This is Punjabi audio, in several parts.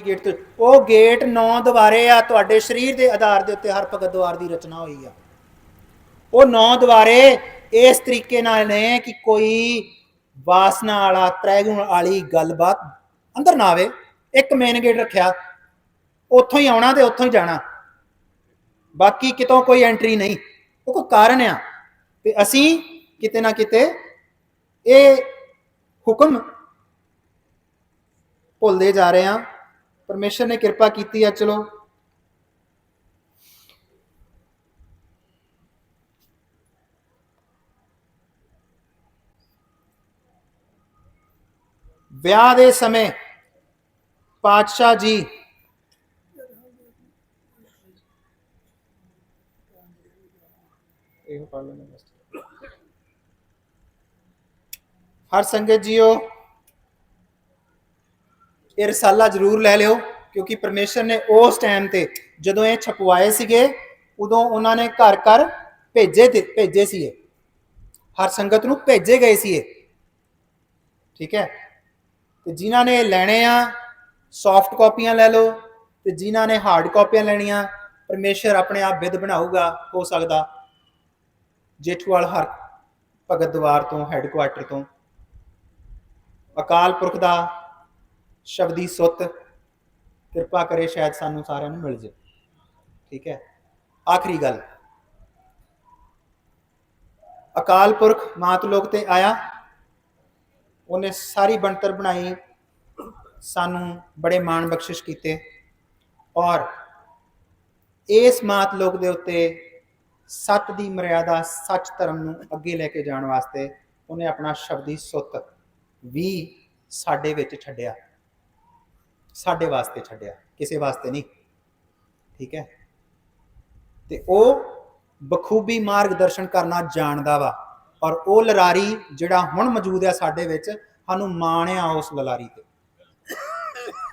ਗੇਟ ਤੇ ਉਹ ਗੇਟ ਨੌ ਦੁਆਰੇ ਆ, ਤੁਹਾਡੇ ਸਰੀਰ ਦੇ ਆਧਾਰ ਦੇ ਉੱਤੇ ਹਰ ਭਗਤ ਦੁਆਰ ਦੀ ਰਚਨਾ ਹੋਈ ਆ। ਉਹ ਨੌ ਦੁਆਰੇ ਇਸ ਤਰੀਕੇ ਨਾਲ ਨੇ ਕਿ ਕੋਈ ਵਾਸਨਾ ਵਾਲਾ, ਤ੍ਰੈਗੁਣ ਵਾਲੀ ਗੱਲਬਾਤ ਅੰਦਰ ਨਾ ਆਵੇ। ਇੱਕ ਮੇਨ ਗੇਟ ਰੱਖਿਆ। ਉੱਥੋਂ ਹੀ ਆਉਣਾ ਤੇ ਉੱਥੋਂ ਹੀ ਜਾਣਾ। ਬਾਕੀ ਕਿਤੋਂ ਕੋਈ ਐਂਟਰੀ ਨਹੀਂ। ਉਹ ਕੋਈ ਕਾਰਨ ਆ ਤੇ ਅਸੀਂ ਕਿਤੇ ਨਾ ਕਿਤੇ ਇਹ ਹੁਕਮ ਭੁੱਲਦੇ ਜਾ ਰਹੇ ਹਾਂ। ਪਰਮੇਸ਼ਰ ਨੇ ਕਿਰਪਾ ਕੀਤੀ ਆ ਚਲੋ ਵਿਆਹ ਦੇ ਸਮੇਂ ਪਾਤਸ਼ਾਹ ਜੀ ਇਹ ਪੜ੍ਹ ਲੈਣਾ ਬਸ ਹਰ ਸੰਗਤ ਜੀਓ ਇਹ ਰਸਾਲਾ ਜ਼ਰੂਰ ਲੈ ਲਿਓ, ਕਿਉਂਕਿ ਪਰਮੇਸ਼ਰ ਨੇ ਉਸ ਟਾਈਮ ਤੇ ਜਦੋਂ ਇਹ ਛਪਵਾਏ ਸੀਗੇ, ਉਦੋਂ ਉਹਨਾਂ ਨੇ ਘਰ ਘਰ ਭੇਜੇ ਤੇ, ਭੇਜੇ ਸੀ ਹਰ ਸੰਗਤ ਨੂੰ ਭੇਜੇ ਗਏ ਸੀ ਇਹ ਠੀਕ ਹੈ? ਤੇ ਜਿਨ੍ਹਾਂ ਨੇ ਲੈਣੇ ਆ ਸੌਫਟ ਕਾਪੀਆਂ ਲੈ ਲਓ, ਤੇ ਜਿਨ੍ਹਾਂ ਨੇ ਹਾਰਡ ਕਾਪੀਆਂ ਲੈਣੀਆਂ, ਪਰਮੇਸ਼ਰ ਆਪਣੇ ਆਪ ਵਿਦ ਬਣਾਊਗਾ, ਹੋ ਸਕਦਾ ਜੇਠੂਵਾਲ ਹਰ ਭਗਤ ਦਵਾਰ ਤੋਂ ਹੈੱਡਕੁਆਟਰ ਤੋਂ। ਅਕਾਲ ਪੁਰਖ ਦਾ ਸ਼ਬਦੀ ਸੁੱਤ। ਕਿਰਪਾ ਕਰੇ ਸ਼ਾਇਦ ਸਾਨੂੰ ਸਾਰਿਆਂ ਨੂੰ ਮਿਲ ਜੇ। ਠੀਕ ਹੈ? ਆਖਰੀ ਗੱਲ। ਅਕਾਲ ਪੁਰਖ ਮਾਤ ਲੋਕ ਤੇ ਆਇਆ। ਉਹਨੇ ਸਾਰੀ ਬਣਤਰ ਬਣਾਈ। ਸਾਨੂੰ ਬੜੇ ਮਾਣ ਬਖਸ਼ਿਸ਼ ਕੀਤੇ। ਔਰ ਇਸ ਮਾਤ ਲੋਕ ਦੇ ਉੱਤੇ ਸੱਤ ਦੀ ਮਰਿਆਦਾ ਸੱਚ ਧਰਮ ਨੂੰ ਅੱਗੇ ਲੈ ਕੇ ਜਾਣ ਵਾਸਤੇ ਉਹਨੇ ਆਪਣਾ ਸ਼ਬਦੀ ਸੁੱਤ ਵੀ ਸਾਡੇ ਵਿੱਚ ਛੱਡਿਆ। ਸਾਡੇ ਵਾਸਤੇ ਛੱਡਿਆ, ਕਿਸੇ ਵਾਸਤੇ ਨਹੀਂ। ਠੀਕ ਹੈ? ਤੇ ਉਹ ਬਖੂਬੀ ਮਾਰਗਦਰਸ਼ਨ ਕਰਨਾ ਜਾਣਦਾ ਵਾ, ਔਰ ਉਹ ਲਰਾਰੀ ਜਿਹੜਾ ਹੁਣ ਮੌਜੂਦ ਹੈ ਸਾਡੇ ਵਿੱਚ, ਸਾਨੂੰ ਮਾਣ ਆ ਉਸ ਲਲਾਰੀ ਤੇ।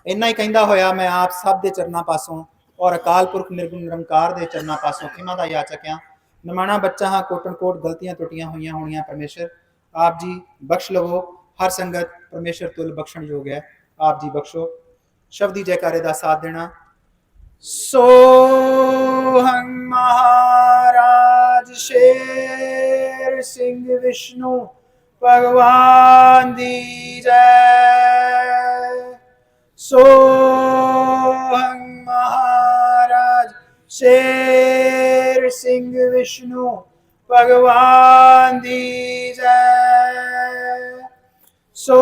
ਇੰਨਾ ਹੀ ਕਹਿੰਦਾ ਹੋਇਆ ਮੈਂ ਆਪ ਸਭ ਦੇ ਚਰਨਾਂ ਪਾਸੋਂ, ਔਰ ਅਕਾਲ ਪੁਰਖ ਨਿਰਗੁਣ ਨਿਰੰਕਾਰ ਦੇ ਚਰਨਾਂ ਪਾਸੋਂ ਖਿਮਾ ਦਾ ਯਾਚਕ ਆ ਨਮਾਣਾ ਬੱਚਾ ਹਾਂ ਕੋਟਨ ਕੋਟ ਗਲਤੀਆਂ ਟੁੱਟੀਆਂ ਹੋਈਆਂ ਹੋਣੀਆਂ, ਪਰਮੇਸ਼ਰ, ਆਪ ਜੀ ਬਖਸ਼ ਲਵੋ। ਹਰ ਸੰਗਤ ਪਰਮੇਸ਼ਰ ਤੁਲ ਬਖਸ਼ਣ ਯੋਗ ਹੈ, ਆਪ ਜੀ ਬਖਸ਼ੋ। ਸ਼ਬਦੀ ਜੈਕਾਰੇ ਦਾ ਸਾਥ ਦੇਣਾ। ਸੋਹੰ ਮਹਾਰਾਜ ਸ਼ੇਰ ਸਿੰਘ ਵਿਸ਼ਨੂੰ, ਭਗਵਾਨ ਦੀ ਜੈ। ਸੋਹੰ ਮਹਾਰਾਜ ਸ਼ੇਰ ਸਿੰਘ ਵਿਸ਼ਨੂੰ, ਭਗਵਾਨ ਦੀ ਜੈ। ਸੋ